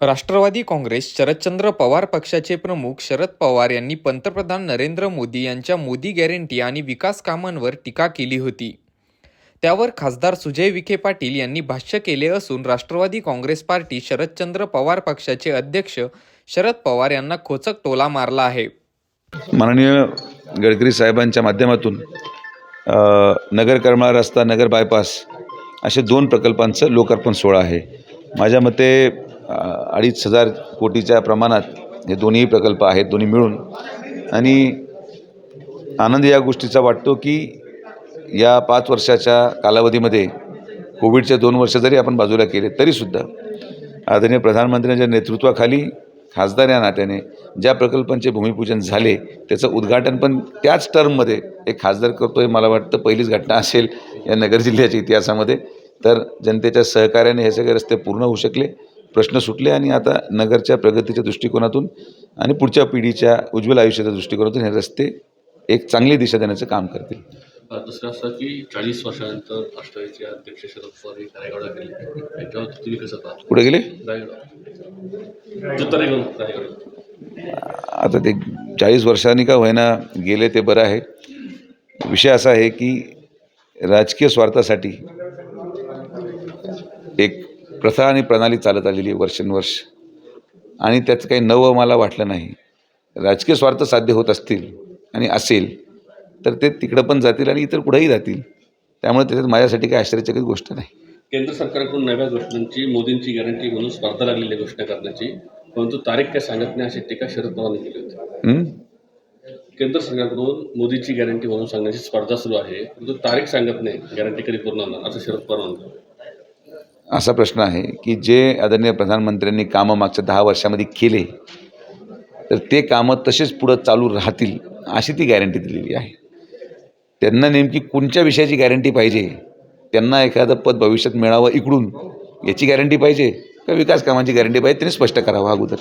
राष्ट्रवादी काँग्रेस शरदचंद्र पवार पक्षाचे प्रमुख शरद पवार यांनी पंतप्रधान नरेंद्र मोदी यांच्या मोदी गॅरंटी आणि विकास कामांवर टीका केली होती. त्यावर खासदार सुजय विखे पाटील यांनी भाष्य केले असून राष्ट्रवादी काँग्रेस पार्टी शरदचंद्र पवार पक्षाचे अध्यक्ष शरद पवार यांना खोचक टोला मारला आहे. माननीय गडकरी साहेबांच्या माध्यमातून नगर करमाळा रस्ता नगर बायपास असे दोन प्रकल्पांचं लोकार्पण सोहळा आहे. माझ्या मते अडीच हजार कोटीच्या प्रमाणात हे दोन्ही प्रकल्प आहेत दोन्ही मिळून. आणि आनंद या गोष्टीचा वाटतो की या पाच वर्षाच्या कालावधीमध्ये कोविडचे दोन वर्ष जरी आपण बाजूला केले तरीसुद्धा आदरणीय प्रधानमंत्र्यांच्या नेतृत्वाखाली खासदार या नात्याने ज्या प्रकल्पांचे भूमिपूजन झाले त्याचं उद्घाटन पण त्याच टर्ममध्ये एक खासदार करतो हे मला वाटतं पहिलीच घटना असेल या नगर जिल्ह्याच्या इतिहासामध्ये. तर जनतेच्या सहकार्याने हे सगळे रस्ते पूर्ण होऊ शकले. प्रश्न सुटले आणि आता नगरच्या प्रगतीच्या दृष्टिकोनातून आणि पुढच्या पिढीच्या उज्ज्वल आयुष्याच्या दृष्टिकोनातून हे रस्ते एक चांगली दिशा देण्याचं काम करतील. दुसरं असं की चाळीस वर्षानंतर राष्ट्रवादीचे अध्यक्ष शरद पवार हे रायगडला गेले. याच्यावर तुम्ही कसं पाहता? कुठे गेले? रायगड. रायगड. आता ते चाळीस वर्षांनी का होईना गेले ते बरं आहे. विषय असा आहे की राजकीय स्वार्थासाठी एक प्रथा आणि प्रणाली चालत आलेली आहे वर्षानुवर्ष. आणि त्याचं काही नवं मला वाटलं नाही. राजकीय स्वार्थ साध्य होत असतील आणि असेल तर ते तिकडं पण जातील आणि इतर कुठेही जातील. त्यामुळे त्याच्यात माझ्यासाठी काही आश्चर्यचकित गोष्ट नाही. केंद्र सरकारकडून नव्या गोष्टींची मोदींची गॅरंटी म्हणून स्पर्धा लागलेली आहे घोषणा करण्याची. परंतु तारीख काय सांगत नाही अशी टीका शरद पवारांनी केली होती? केंद्र सरकारकडून मोदीची गॅरंटी म्हणून सांगण्याची स्पर्धा सुरू आहे. परंतु तारीख सांगत नाही गॅरंटी कधी पूर्ण होणार असं शरद पवार म्हणतात. असा प्रश्न आहे की जे आदरणीय प्रधानमंत्र्यांनी कामं मागच्या दहा वर्षामध्ये केले तर ते कामं तसेच पुढं चालू राहतील अशी ती गॅरंटी दिलेली आहे. त्यांना नेमकी कोणत्या विषयाची गॅरंटी पाहिजे? त्यांना एखादं पद भविष्यात मिळावं इकडून याची गॅरंटी पाहिजे? का विकास कामाची गॅरंटी पाहिजे? त्यांनी स्पष्ट करावं अगोदर.